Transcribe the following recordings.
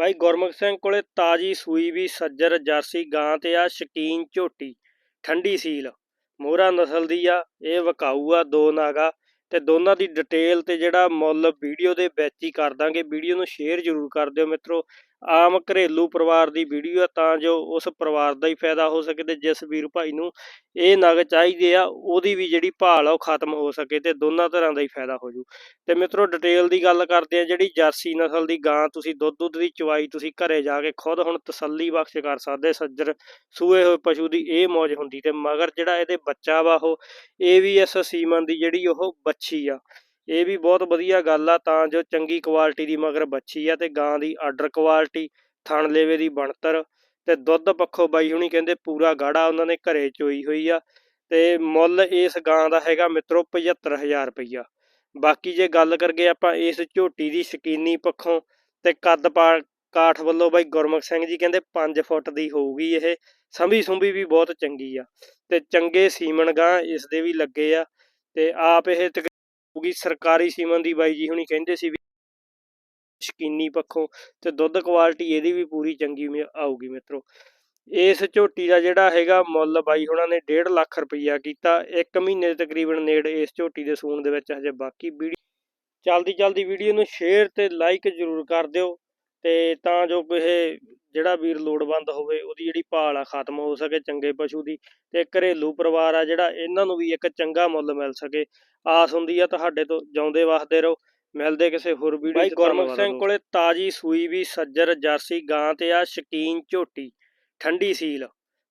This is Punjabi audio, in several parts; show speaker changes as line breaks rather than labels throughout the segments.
ਬਾਈ ਗੁਰਮੁਖ ਸਿੰਘ ਕੋਲੇ ਤਾਜੀ ਸੂਈ ਵੀ ਸੱਜਰ ਜਰਸੀ ਗਾਂ ਤੇ ਆ, ਸ਼ਕੀਨ ਝੋਟੀ, ਠੰਡੀ ਸੀਲ। ਮੋਹਰਾ ਨਸਲ ਦੀ ਆ, ਇਹ ਵਕਾਊ ਆ, ਦੋ ਨਾਗਾ ਤੇ ਦੋਨਾਂ ਦੀ ਡਿਟੇਲ ਤੇ ਜਿਹੜਾ ਮੁੱਲ ਵੀਡੀਓ ਦੇ ਵਿੱਚ ਹੀ ਕਰ ਦਾਂਗੇ। ਵੀਡੀਓ ਨੂੰ ਸ਼ੇਅਰ ਜ਼ਰੂਰ ਕਰ ਦਿਓ ਮਿੱਤਰੋ। ਆਮ ਘਰੇਲੂ ਪਰਿਵਾਰ ਦੀ ਵੀਡੀਓ ਆ ਤਾਂ ਜੋ ਉਸ ਪਰਿਵਾਰ ਦਾ ਹੀ ਫਾਇਦਾ ਹੋ ਸਕੇ ਤੇ ਜਿਸ ਵੀਰ ਭਾਈ ਨੂੰ ਇਹ ਨਗ ਚਾਹੀਦੇ ਆ, ਉਹਦੀ ਵੀ ਜਿਹੜੀ ਭਾਲ ਆ ਉਹ ਖਤਮ ਹੋ ਸਕੇ ਤੇ ਦੋਨਾਂ ਤਰ੍ਹਾਂ ਦਾ ਹੀ ਫਾਇਦਾ ਹੋ ਜੂ ਤੇ ਮਿੱਤਰੋ ਡਿਟੇਲ ਦੀ ਗੱਲ ਕਰਦੇ ਆ, ਜਿਹੜੀ ਜਰਸੀ ਨਸਲ ਦੀ ਗਾਂ ਤੁਸੀਂ ਦੁੱਧ ਦੁੱਧ ਦੀ ਚਵਾਈ ਤੁਸੀਂ ਘਰੇ ਜਾ ਕੇ ਖੁਦ ਹੁਣ ਤਸੱਲੀ ਬਖਸ਼ ਕਰ ਸਕਦੇ, ਸੱਜਰ ਸੂਏ ਹੋਏ ਪਸ਼ੂ ਦੀ ਇਹ ਮੌਜ ਹੁੰਦੀ ਤੇ ਮਗਰ ਜਿਹੜਾ ਇਹਦੇ ਬੱਚਾ ਵਾ ਉਹ, ਇਹ ਵੀ ਇਸ ਸੀਮਨ ਦੀ ਜਿਹੜੀ ਉਹ ਬੱਚੀ ਆ। ਇਹ ਵੀ ਬਹੁਤ ਵਧੀਆ ਗੱਲ ਆ, ਤਾਂ ਜੋ ਚੰਗੀ ਕੁਆਲਿਟੀ ਦੀ ਮਗਰ ਬੱਚੀ ਆ ਤੇ ਗਾਂ ਦੀ ਆਰਡਰ ਕੁਆਲਿਟੀ ਥਣ ਲੇਵੇ ਦੀ ਬਣਤਰ ਤੇ ਦੁੱਧ ਪੱਖੋਂ ਬਾਈ ਹੁਣੀ ਕਹਿੰਦੇ ਪੂਰਾ ਗਾੜਾ ਉਹਨਾਂ ਨੇ ਘਰੇ ਚੋਈ ਹੋਈ ਆ ਤੇ ਮੁੱਲ ਇਸ ਗਾਂ ਦਾ ਹੈਗਾ ਮਿੱਤਰੋ 75000 ਰੁਪਈਆ। ਬਾਕੀ ਜੇ ਗੱਲ ਕਰਗੇ ਆਪਾਂ ਇਸ ਝੋਟੀ ਦੀ ਸ਼ਕੀਨੀ ਪੱਖੋਂ ਤੇ ਕੱਦ ਪਾ ਕਾਠ ਵੱਲੋਂ ਬਾਈ ਗੁਰਮੁਖ ਸਿੰਘ ਜੀ ਕਹਿੰਦੇ 5 ਫੁੱਟ ਦੀ ਹੋਊਗੀ ਇਹ, ਸੰਭੀ ਸੁੰਭੀ ਵੀ ਬਹੁਤ ਚੰਗੀ ਆ ਤੇ ਚੰਗੇ ਸੀਮਨ ਗਾਂ ਇਸ ਦੇ ਵੀ ਲੱਗੇ ਆ ਤੇ ਆਪ ਇਹ ਹੋਊਗੀ ਸਰਕਾਰੀ ਸੀਮਨ ਦੀ ਬਾਈ ਜੀ ਹੁਣੀ ਕਹਿੰਦੇ ਸੀ ਵੀ ਸ਼ਕੀਨੀ ਪੱਖੋਂ ਤੇ ਦੁੱਧ ਕੁਆਲਿਟੀ ਇਹਦੀ ਵੀ ਪੂਰੀ ਚੰਗੀ ਆਊਗੀ ਮਿੱਤਰੋ। ਇਸ ਝੋਟੀ ਦਾ ਜਿਹੜਾ ਹੈਗਾ ਮੁੱਲ ਬਾਈ ਹੁਣਾਂ ਨੇ 1.5 ਲੱਖ ਰੁਪਈਆ ਕੀਤਾ। 1 ਮਹੀਨੇ ਦੇ ਤਕਰੀਬਨ ਨੇੜ ਇਸ ਝੋਟੀ ਦੇ ਸੂਣ ਦੇ ਵਿੱਚ ਹਜੇ ਬਾਕੀ ਵੀਡੀਓ ਚਲਦੀ ਚਲਦੀ ਵੀਡੀਓ ਨੂੰ ਸ਼ੇਅਰ ਤੇ ਲਾਈਕ ਜ਼ਰੂਰ ਕਰ ਦਿਓ। ਤੇ ਤਾਂ ਜੋ ਕਿਸੇ ਜਿਹੜਾ ਵੀਰ ਲੋੜਵੰਦ ਹੋਵੇ ਉਹਦੀ ਜਿਹੜੀ ਭਾਲ ਆ ਖਤਮ ਹੋ ਸਕੇ ਚੰਗੇ ਪਸ਼ੂ ਦੀ ਤੇ ਘਰੇਲੂ ਪਰਿਵਾਰ ਆ ਜਿਹੜਾ ਇਹਨਾਂ ਨੂੰ ਵੀ ਇੱਕ ਚੰਗਾ ਮੁੱਲ ਮਿਲ ਸਕੇ। ਆਸ ਹੁੰਦੀ ਆ ਤੁਹਾਡੇ ਤੋਂ ਜਿਉਂਦੇ ਵਸਦੇ ਰਹੋ। ਮਿਲਦੇ ਕਿਸੇ ਹੋਰ ਵੀਡੀਓ
ਬਾਈ
ਚ।
ਗੁਰਮੁਖ
ਧੰਨਵਾਦ
ਸਿੰਘ।
ਕੋਲੇ ਤਾਜੀ ਸੂਈ ਵੀ ਸੱਜਰ ਜਰਸੀ ਗਾਂ ਤੇ ਆ ਸ਼ਕੀਨ ਝੋਟੀ। ਠੰਡੀ ਸੀਲ।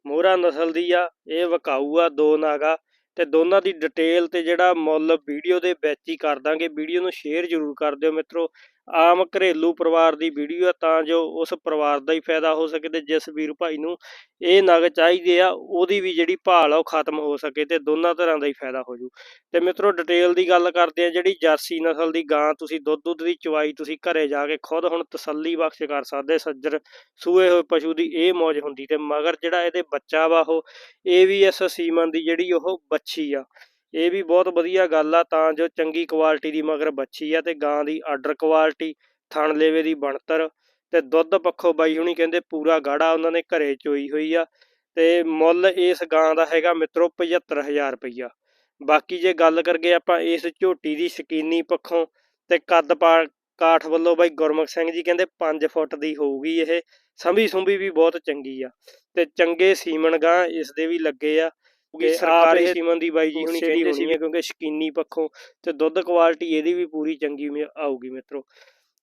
ਮੋਹਰਾ ਨਸਲ ਦੀ ਆ ਇਹ ਵਕਾਊ ਆ ਦੋ ਨਾਗਾ ਤੇ ਦੋਨਾਂ ਦੀ ਡਿਟੇਲ ਤੇ ਜਿਹੜਾ ਮੁੱਲ ਵੀਡੀਓ ਦੇ ਵਿੱਚ ਹੀ ਕਰ ਦਾਂਗੇ। ਵੀਡੀਓ ਨੂੰ ਸ਼ੇਅਰ ਜ਼ਰੂਰ ਕਰ ਦਿਓ ਮਿੱਤਰੋ। ਆਮ ਘਰੇਲੂ ਪਰਿਵਾਰ ਦੀ ਵੀਡੀਓ ਆ, ਤਾਂ ਜੋ ਉਸ ਪਰਿਵਾਰ ਦਾ ਹੀ ਫਾਇਦਾ ਹੋ ਸਕੇ ਤੇ ਜਿਸ ਵੀਰ ਭਾਈ ਨੂੰ ਇਹ ਨਗ ਚਾਹੀਦੇ ਆ, ਉਹਦੀ ਵੀ ਜਿਹੜੀ ਭਾਲ ਆ, ਉਹ ਖਤਮ ਹੋ ਸਕੇ ਤੇ ਦੋਨਾਂ ਤਰ੍ਹਾਂ ਦਾ ਹੀ ਫਾਇਦਾ ਹੋ ਜੂ। ਤੇ ਮਿੱਤਰੋ ਡਿਟੇਲ ਦੀ ਗੱਲ ਕਰਦੇ ਆ, ਜਿਹੜੀ ਜਰਸੀ ਨਸਲ ਦੀ ਗਾਂ ਤੁਸੀਂ ਦੁੱਧ ਦੁੱਧ ਦੀ ਚਵਾਈ ਤੁਸੀਂ ਘਰੇ ਜਾ ਕੇ ਖੁਦ ਹੁਣ ਤਸੱਲੀ ਬਖਸ਼ ਕਰ ਸਕਦੇ, ਸੱਜਰ ਸੂਏ ਹੋਏ ਪਸ਼ੂ ਦੀ ਇਹ ਮੌਜ ਹੁੰਦੀ ਤੇ ਮਗਰ ਜਿਹੜਾ ਇਹਦੇ ਬੱਚਾ ਵਾ ਉਹ, ਇਹ ਵੀ ਇਸ ਸੀਮਨ ਦੀ ਜਿਹੜੀ ਉਹ ਬੱਚੀ ਆ। ਇਹ ਵੀ ਬਹੁਤ ਵਧੀਆ ਗੱਲ ਆ, ਤਾਂ ਜੋ ਚੰਗੀ ਕੁਆਲਿਟੀ ਦੀ ਮਗਰ ਬੱਚੀ ਆ ਤੇ ਗਾਂ ਦੀ ਆਰਡਰ ਕੁਆਲਿਟੀ ਥਣ ਲੇਵੇ ਦੀ ਬਣਤਰ ਤੇ ਦੁੱਧ ਪੱਖੋਂ ਬਾਈ ਹੁਣੀ ਕਹਿੰਦੇ ਪੂਰਾ ਗਾੜਾ ਉਹਨਾਂ ਨੇ ਘਰੇ ਚੋਈ ਹੋਈ ਆ ਤੇ ਮੁੱਲ ਇਸ ਗਾਂ ਦਾ ਹੈਗਾ ਮਿੱਤਰੋ 75000 ਰੁਪਈਆ। ਬਾਕੀ ਜੇ ਗੱਲ ਕਰਗੇ ਆਪਾਂ ਇਸ ਝੋਟੀ ਦੀ ਸ਼ਕੀਨੀ ਪੱਖੋਂ ਤੇ ਕੱਦ ਪਾ ਕਾਠ ਵੱਲੋਂ ਬਾਈ ਗੁਰਮੁਖ ਸਿੰਘ ਜੀ ਕਹਿੰਦੇ 5 ਫੁੱਟ ਦੀ ਹੋਊਗੀ ਇਹ ਸੰਭੀ ਸੁੰਭੀ ਵੀ ਬਹੁਤ ਚੰਗੀ ਆ ਤੇ ਚੰਗੇ ਸੀਮਨ ਗਾਂ ਇਸ ਦੇ ਵੀ ਲੱਗੇ ਆ।
ਕਿ
ਸਰਕਾਰੀ ਸੀਮਨ ਦੀ ਬਾਈ ਜੀ ਹੁਣੀ
ਗੁੱਸੇ ਦੀ
ਕਹਿੰਦੇ ਸੀ
ਹੋਣੀ
ਕਿਉਂਕਿ ਸ਼ਕੀਨੀ ਪੱਖੋਂ ਤੇ ਦੁੱਧ ਕੁਆਲਿਟੀ ਇਹਦੀ ਵੀ ਪੂਰੀ ਚੰਗੀ ਆਊਗੀ ਮਿੱਤਰੋ।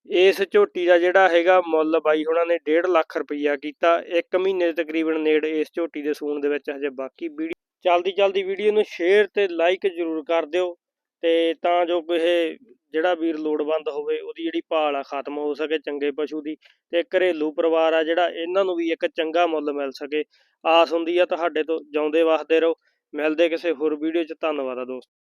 ਇਸ ਝੋਟੀ ਦਾ ਜਿਹੜਾ ਹੈਗਾ ਮੁੱਲ ਬਾਈ ਹੁਣਾਂ ਨੇ 1.5 ਲੱਖ ਰੁਪਈਆ ਕੀਤਾ। 1 ਮਹੀਨੇ ਦੇ ਤਕਰੀਬਨ ਨੇੜ ਇਸ ਝੋਟੀ ਦੇ ਸੂਣ ਦੇ ਵਿੱਚ ਹਜੇ ਬਾਕੀ ਵੀਡੀਓ ਚਲਦੀ ਚਲਦੀ ਵੀਡੀਓ ਨੂੰ ਸ਼ੇਅਰ ਤੇ ਲਾਈਕ ਜ਼ਰੂਰ ਕਰ ਦਿਓ। ਤੇ ਤਾਂ ਜੋ ਕਿਸੇ ਜਿਹੜਾ ਵੀਰ ਲੋੜਵੰਦ ਹੋਵੇ, ਉਹਦੀ ਜਿਹੜੀ ਭਾਲ ਆ ਖਤਮ ਹੋ ਸਕੇ ਚੰਗੇ ਪਸ਼ੂ ਦੀ ਤੇ ਘਰੇਲੂ ਪਰਿਵਾਰ ਆ ਜਿਹੜਾ, ਇਹਨਾਂ ਨੂੰ ਵੀ ਇੱਕ ਚੰਗਾ ਮੁੱਲ ਮਿਲ ਸਕੇ। ਆਸ ਹੁੰਦੀ ਆ ਤੁਹਾਡੇ ਤੋਂ, ਜਾਉਂਦੇ ਵਸਦੇ ਰਹੋ। ਮਿਲਦੇ ਕਿਸੇ ਹੋਰ ਵੀਡੀਓ 'ਚ, ਧੰਨਵਾਦ ਆ ਦੋਸਤ।